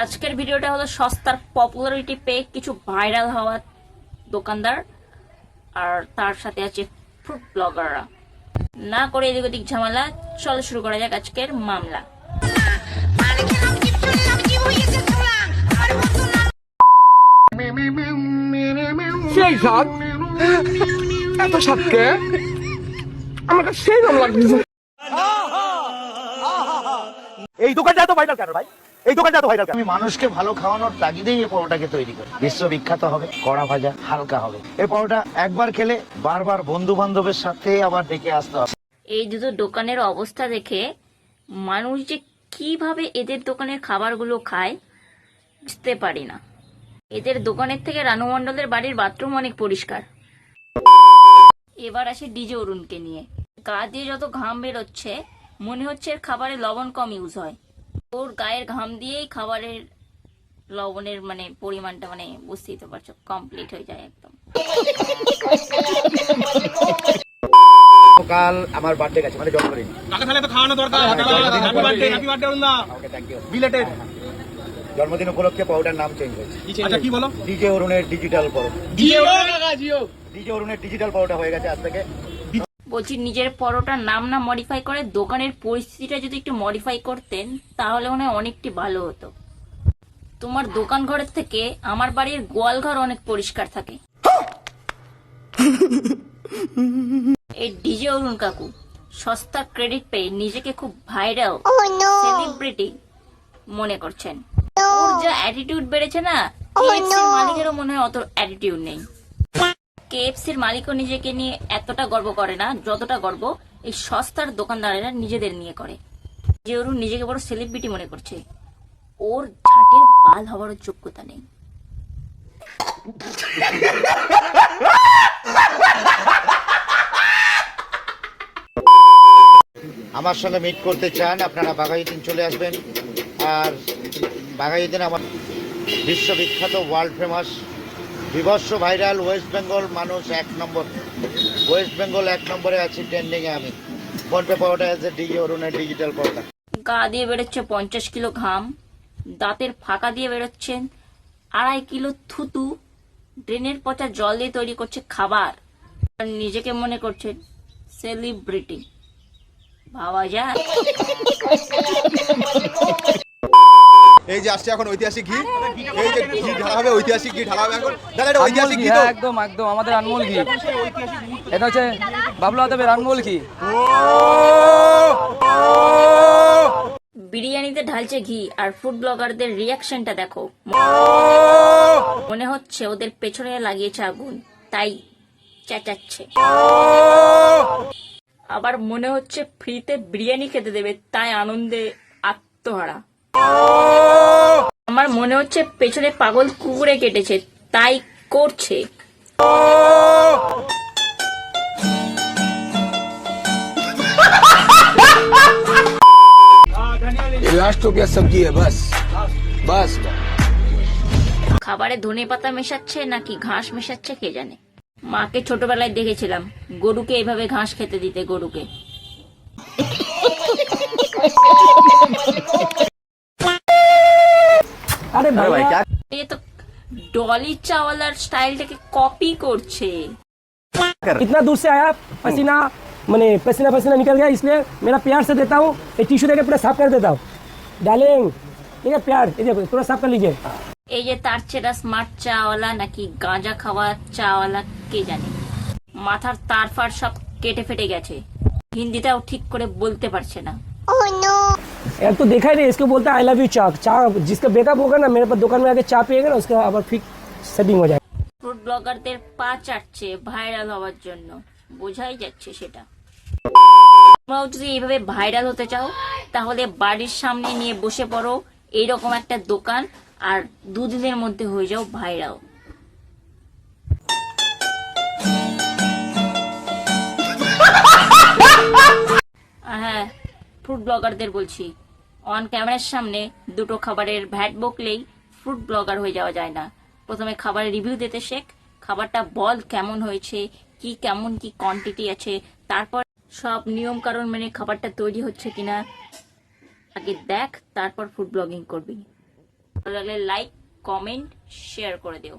আজকের ভিডিওটা হলো সস্তার পপুলারিটি পেয়ে কিছু ভাইরাল হওয়া দোকানদার আর তার সাথে আছে ফুড ব্লগাররা না করে এদিক ওদিক ঝামেলা চলো শুরু করা যাক আজকের মামলা। সেই স্বাদ এত স্বাদকে আমাকে সেই নাম লাগছে। এই দোকানটা এত ভাইরাল কেন ভাই? এই দোকানটা এত ভাইরাল আমি মানুষকে ভালো খাওয়ানোর তাগিদেই এই পরোটাকে তৈরি করি। বিশ্ববিখ্যাত হবে কড়া ভাজা হালকা হবে। এই পরোটা একবার খেলে বারবার বন্ধু বান্ধবের সাথে আবার ডেকে আসতে হবে। এই দুটো দোকানের অবস্থা দেখে মানুষ যে কীভাবে এদের দোকানের খাবারগুলো খায় বুঝতে পারি না। এদের দোকানের থেকে রানু মণ্ডলের বাড়ির বাথরুম অনেক পরিষ্কার। এবার আসে ডিজে অরুণকে নিয়ে। গা দিয়ে যত ঘাম বেরোচ্ছে মনে হচ্ছে এর খাবারে লবণ কম ইউজ হয়। ওর গায়ের ঘাম দিয়েই খাবারের লবণের মানে পরিমাণটা মানে বুঝতেই তো পারছ কমপ্লিট হয়ে যায় একদম। কাল আমার বার্থডে গেছে মানে জন্মদিন। তাকে তাহলে তো খাওয়ানো দরকার? Happy birthday happy birthday Arun da okay thank you belated জন্মদিন উপলক্ষে পাউডার নাম চেঞ্জ হয়েছে। আচ্ছা কি বলো? ডিজে অরুণের ডিজিটাল পরোটা জিও ডিজে অরুণের ডিজিটাল পরোটা হয়ে গেছে আজ থেকে। বলছি নিজের পরোটার নাম না মডিফাই করে দোকানের পরিস্থিতিটা যদি একটু মডিফাই করতেন তাহলে মনে হয় অনেকটি ভালো হতো। তোমার দোকান ঘরের থেকে আমার বাড়ির গোয়াল ঘর অনেক পরিষ্কার থাকে। এই ডিজে অরুণ কাকু সস্তা ক্রেডিট পেয়ে নিজেকে খুব ভাইরাল সেলিব্রিটি মনে করছেন। ওর যা অ্যাটিটিউড বেড়েছে না কেএফসির মালিকেরও মনে হয় অত অ্যাটিটিউড নেই। কেএফসির মালিকও নিজেকে নিয়ে এতটা গর্ব করে না, যতটা গর্ব এই সস্তার দোকানদারেরা নিজেদের নিয়ে করে। যে ওর নিজেকে বড় সেলিব্রিটি মনে করছে। ওর ঝাঁটের বাল হওয়ার যোগ্যতা নেই। আমার সঙ্গে মিট করতে চান, আপনারা বাঘাইদিন চলে আসবেন। আর বাঘাইদিন আমার বিশ্ববিখ্যাত ওয়ার্ল্ড ফেমাস বিভৎস ভাইরাল ওয়েস্ট বেঙ্গল মানুষ এক নম্বর। ওয়েস্ট বেঙ্গল এক নম্বরে আছি ট্রেন্ডিংয়ে আমি। ফোনপে পাওয়াটা আছে ডিজি অরুণের ডিজিটাল পাওয়াটা গা দিয়ে বেরোচ্ছে পঞ্চাশ কিলো ঘাম, দাঁতের ফাঁকা দিয়ে বেরোচ্ছেন আড়াই কিলো থুতু, ড্রেনের পচা জল দিয়ে তৈরি করছে খাবার। নিজেকে মনে করছেন সেলিব্রিটি ভাবা যায় এই যে আসছে এখন ঐতিহাসিক ঘি এই যে ঘি ঢালা হবে ঐতিহাসিক ঘি ঢালা হবে এখন দাদা এটা ঐতিহাসিক ঘি তো একদম একদম আমাদের আনমোল ঘি এটা হচ্ছে বাবলু আদবের আনমোল ঘি বিরিয়ানিতে ঢালছে ঘি আর ফুড ব্লগারদের রিয়াকশনটা দেখো। মনে হচ্ছে ওদের পেছনে লাগিয়েছে আগুন তাই চেঁচাচ্ছে। আবার মনে হচ্ছে ফ্রিতে বিরিয়ানি খেতে দেবে তাই আনন্দে আত্মহারা। আমার মনে হচ্ছে পেছনে পাগল কুকুরে কেটেছে তাই করছে লাস্ট हो गया सब्जी है बस बस খাবারে ধনে পাতা মেশাচ্ছে নাকি ঘাস মেশাচ্ছে কে জানে মাকে ছোটবেলায় দেখেছিলাম গরুকে এভাবে ঘাস খেতে দিতে গরুকে আরে ভাই এ তো ডলি চাওয়ালার স্টাইলটাকে কপি করছে इतना दूर से आया पसीना मैंने पसीना पसीना निकल गया इसलिए मेरा प्यार से देता हूँ एक टिश्यू देकर पूरा साफ कर देता हूँ डालेंगे ठीक है प्यार ये देखो पूरा साफ कर लीजिए এই যে তার চেরা স্মার্ট চাওয়ালা নাকি গাঁজা খাওয়া চাওয়ালা কে জানে মাথার তার ফার সব কেটে ফেটে গেছে হিন্দিটাও ঠিক করে বলতে পারছে না यार तो देखा ही नहीं इसको बोलता है आई लव यू चा चा जिसका ब्रेकअप होगा ना मेरे पास दुकान में आके चा पिएगा ना उसका अब फिर सेटिंग हो जाएगा ফুড ব্লগারদের পা চাটছে ভাইরাল হওয়ার জন্য বোঝাই যাচ্ছে সেটা তোমরাও যদি এইভাবে ভাইরাল হতে চাও তাহলে বাড়ির সামনে নিয়ে বসে পড়ো এইরকম একটা দোকান আর দুদিনের মধ্যে হয়ে যাও ভাইরাল ব্লগারদের বলছি অন ক্যামেরার সামনে দুটো খাবারের ভ্যাট বকলেই ফুড ব্লগার হয়ে যাওয়া যায় না। প্রথমে খাবারের রিভিউ দিতে শেখ, খাবারটা বল কেমন হয়েছে, কি কেমন, কি কোয়ান্টিটি আছে, তারপর সব নিয়ম কারণ মেনে খাবারটা তৈরি হচ্ছে কিনা, আগে দেখ, তারপর ফুড ব্লগিং করবি। ভালো লাগলে লাইক কমেন্ট শেয়ার করে দিও।